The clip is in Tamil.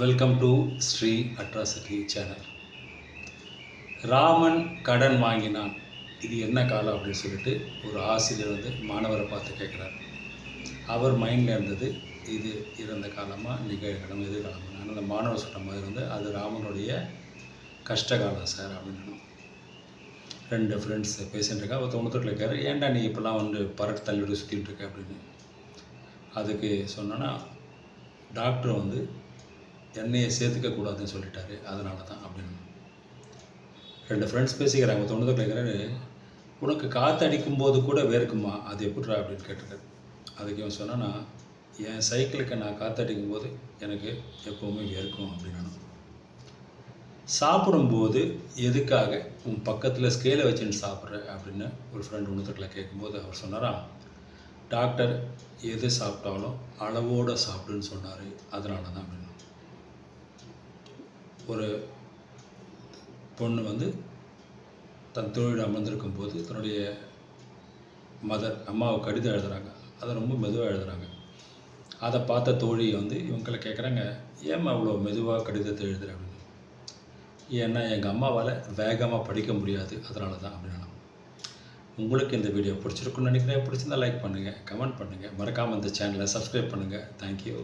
Welcome to Sri atrocity channel Raman கடன் வாங்கினான். இது என்ன காலம் அப்படின்னு சொல்லிட்டு ஒரு ஆசிரியர் வந்து மாணவரை பார்த்து கேட்குறாரு. அவர் மைண்டில் இருந்தது இது இறந்த காலமாக நிகழ்காலம் எது ராமன் ஆனால் அந்த மாணவர் சொல்கிற மாதிரி வந்து அது ராமனுடைய கஷ்ட காலம் சார் அப்படின்னு ரெண்டு ஃப்ரெண்ட்ஸ் பேசிகிட்டு இருக்கா அவர் தொண்ணூத்தெட்டில் இருக்காரு. ஏன்டா நீ இப்போலாம் வந்து பரட்டு தள்ளிவிட்டு சுற்றிட்டு இருக்க அப்படின்னு. அதுக்கு சொன்னோன்னா டாக்டர் வந்து எண்ணெயை சேர்த்துக்க கூடாதுன்னு சொல்லிட்டாரு. அதனால தான் அப்படின்னு. ரெண்டு ஃப்ரெண்ட்ஸ் பேசிக்கிறாங்க. தொண்ணூறு கேட்குறாரு உனக்கு காற்று அடிக்கும் போது கூட வேர்க்குமா? அது எப்படிரா அப்படின்னு கேட்டிருக்காரு அதுக்கு இவன் சொன்னான்னா என் சைக்கிளுக்கு நான் காற்று அடிக்கும் போது எனக்கு எப்போவுமே வேர்க்கும் அப்படின்னு சாப்பிடும்போது எதுக்காக உன் பக்கத்தில் ஸ்கேலை வச்சுன்னு சாப்பிட்ற? அப்படின்னு ஒரு ஃப்ரெண்ட் ஒன்றுத்தட்டில் கேட்கும்போது அவர் சொன்னாராம் டாக்டர் எது சாப்பிட்டாலும் அளவோடு சாப்பிடுன்னு சொன்னார். அதனால தான் அப்படின்னு. ஒரு பொண்ணு வந்து தன் தொழில் அமர்ந்திருக்கும் போது தன்னுடைய மதர் அம்மாவை கடிதம் எழுதுகிறாங்க அதை ரொம்ப மெதுவாக எழுதுகிறாங்க அதை பார்த்த தோழி வந்து இவங்களை கேட்குறாங்க ஏம்மா அவ்வளோ மெதுவாக கடிதத்தை எழுதுற? அப்படின்னு. ஏன்னா எங்கள் அம்மாவால் வேகமாக படிக்க முடியாது. அதனால தான் அப்படின்னா உங்களுக்கு இந்த வீடியோ பிடிச்சிருக்குன்னு நினைக்கிறேன். பிடிச்சிருந்தா லைக் பண்ணுங்கள் கமெண்ட் பண்ணுங்கள் மறக்காமல் இந்த சேனலை சப்ஸ்கிரைப் பண்ணுங்கள் தேங்க்யூ